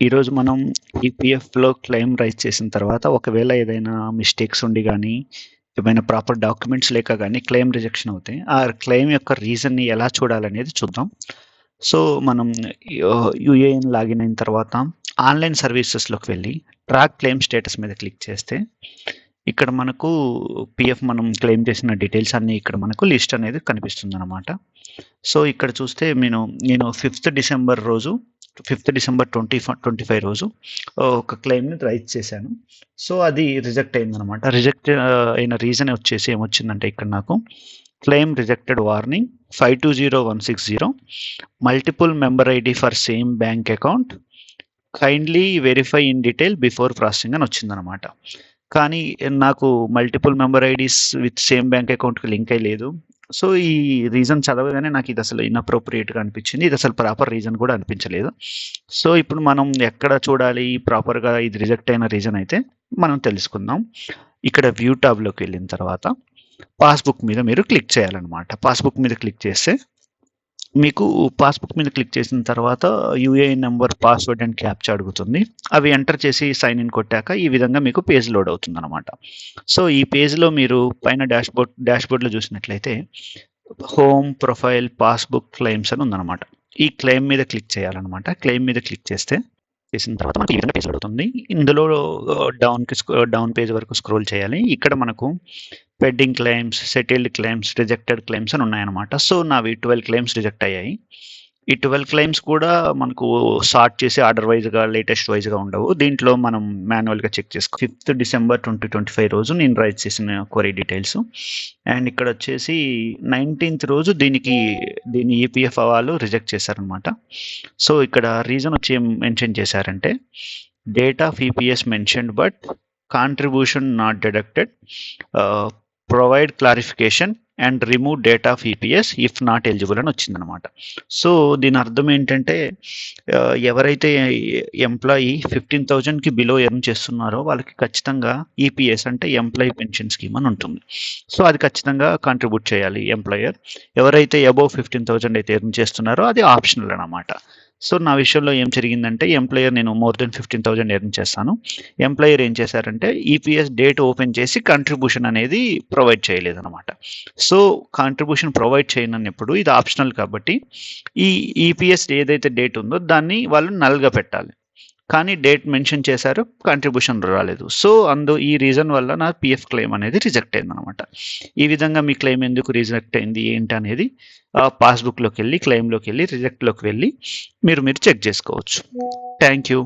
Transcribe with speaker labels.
Speaker 1: ఈరోజు మనం ఈపీఎఫ్లో claim rise చేసిన తర్వాత ఒకవేళ ఏదైనా మిస్టేక్స్ ఉండి కానీ ఏమైనా ప్రాపర్ డాక్యుమెంట్స్ లేక కానీ క్లెయిమ్ రిజెక్షన్ అవుతాయి ఆ క్లెయిమ్ యొక్క రీజన్ని ఎలా చూడాలనేది చూద్దాం. సో మనం యూఏఎన్ లాగిన్ అయిన తర్వాత ఆన్లైన్ సర్వీసెస్లోకి వెళ్ళి ట్రాక్ క్లెయిమ్ స్టేటస్ మీద క్లిక్ చేస్తే ఇక్కడ మనకు పిఎఫ్ మనం క్లెయిమ్ చేసిన డీటెయిల్స్ అన్నీ ఇక్కడ మనకు లిస్ట్ అనేది కనిపిస్తుంది అనమాట సో ఇక్కడ చూస్తే నేను నేను ఫిఫ్త్ డిసెంబర్ రోజు fifth December twenty twenty five రోజు ఒక క్లెయిమ్ని రైజ్ చేశాను. సో అది రిజెక్ట్ అయిందనమాట రిజెక్ట్ అయిన రీజన్ వచ్చేసి ఏమొచ్చిందంటే ఇక్కడ నాకు claim rejected warning five two zero one six zero multiple member ID for same bank account kindly verify in detail before processing అని వచ్చిందనమాట కానీ నాకు multiple member IDs with same bank అకౌంట్కి లింక్ అయ్యలేదు. సో ఈ రీజన్ చదవగానే నాకు ఇది అసలు ఇన్అప్రోప్రియేట్గా అనిపించింది. ఇది అసలు ప్రాపర్ రీజన్ కూడా అనిపించలేదు. సో ఇప్పుడు మనం ఎక్కడ చూడాలి? ప్రాపర్గా ఇది రిజెక్ట్ అయిన రీజన్ అయితే మనం తెలుసుకుందాం. ఇక్కడ వ్యూ టాబ్లోకి వెళ్ళిన తర్వాత పాస్బుక్ మీద మీరు క్లిక్ చేయాలన్నమాట. పాస్బుక్ మీద క్లిక్ చేస్తే మీకు పాస్బుక్ మీద క్లిక్ చేసిన తర్వాత UAN number password and captcha అడుగుతుంది. అవి ఎంటర్ చేసి సైన్ ఇన్ కొట్టాక ఈ విధంగా మీకు పేజ్ లోడ్ అవుతుంది అనమాట సో ఈ పేజ్లో మీరు పైన డాష్బోర్డ్ డాష్బోర్డ్లో చూసినట్లయితే హోమ్ ప్రొఫైల్ పాస్బుక్ క్లెయిమ్స్ అని ఉందన్నమాట. ఈ క్లెయిమ్ మీద క్లిక్ చేయాలన్నమాట. క్లెయిమ్ మీద క్లిక్ చేస్తే చేసిన తర్వాత మనకి ఈ విధంగా పేజ్ అడుగుతుంది ఇందులో డౌన్కి డౌన్ పేజ్ వరకు స్క్రోల్ చేయాలి. ఇక్కడ మనకు pending claims settled claims rejected claims అని ఉన్నాయన్నమాట. సో నావి ట్వెల్వ్ క్లెయిమ్స్ రిజెక్ట్ అయ్యాయి. ఈ ట్వెల్వ్ క్లెయిమ్స్ కూడా మనకు సార్ట్ చేసి ఆర్డర్ వైజ్గా లేటెస్ట్ వైజ్గా ఉండవు. దీంట్లో మనం మాన్యువల్గా చెక్ చేసుకో fifth December twenty twenty five రోజు నేను రైట్ చేసిన క్వరీ డీటెయిల్స్. అండ్ ఇక్కడ వచ్చేసి నైన్టీన్త్ రోజు దీనికి దీని ఈపీఎఫ్ వాళ్ళు రిజెక్ట్ చేశారనమాట సో ఇక్కడ రీజన్ వచ్చి ఏం మెన్షన్ చేశారంటే date of EPS mentioned but contribution not deducted provide clarification and remove date of EPS if not eligible అని వచ్చిందనమాట. సో దీని అర్థం ఏంటంటే ఎవరైతే ఎంప్లాయీ ఫిఫ్టీన్ థౌజండ్కి బిలో ఎర్న్ చేస్తున్నారో వాళ్ళకి ఖచ్చితంగా ఈపీఎస్ అంటే ఎంప్లాయీ పెన్షన్ స్కీమ్ అని ఉంటుంది. సో అది ఖచ్చితంగా కాంట్రిబ్యూట్ చేయాలి ఎంప్లాయర్ ఎవరైతే అబోవ్ ఫిఫ్టీన్ థౌజండ్ అయితే ఎర్న్ చేస్తున్నారో అది ఆప్షనల్ అనమాట. సో నా విషయంలో ఏం జరిగిందంటే ఎంప్లాయర్ నేను more than fifteen thousand earn చేస్తాను ఎంప్లాయర్ ఏం చేశారంటే ఈపీఎస్ డేట్ ఓపెన్ చేసి కాంట్రిబ్యూషన్ అనేది ప్రొవైడ్ చేయలేదన్నమాట. సో కాంట్రిబ్యూషన్ ప్రొవైడ్ చేయనప్పుడు ఇది ఆప్షనల్ కాబట్టి ఈ ఈపీఎస్ ఏదైతే డేట్ ఉందో దాన్ని వాళ్ళు నల్గా పెట్టాలి. కానీ డేట్ మెన్షన్ చేశారు కాంట్రిబ్యూషన్ రాలేదు. సో అందు ఈ రీజన్ వల్ల నా పిఎఫ్ క్లెయిమ్ అనేది రిజెక్ట్ అయింది అనమాట ఈ విధంగా మీ క్లెయిమ్ ఎందుకు రిజెక్ట్ అయింది ఏంటి అనేది పాస్బుక్లోకి వెళ్ళి క్లెయిమ్లోకి వెళ్ళి రిజెక్ట్లోకి వెళ్ళి మీరు మీరు చెక్ చేసుకోవచ్చు. Thank you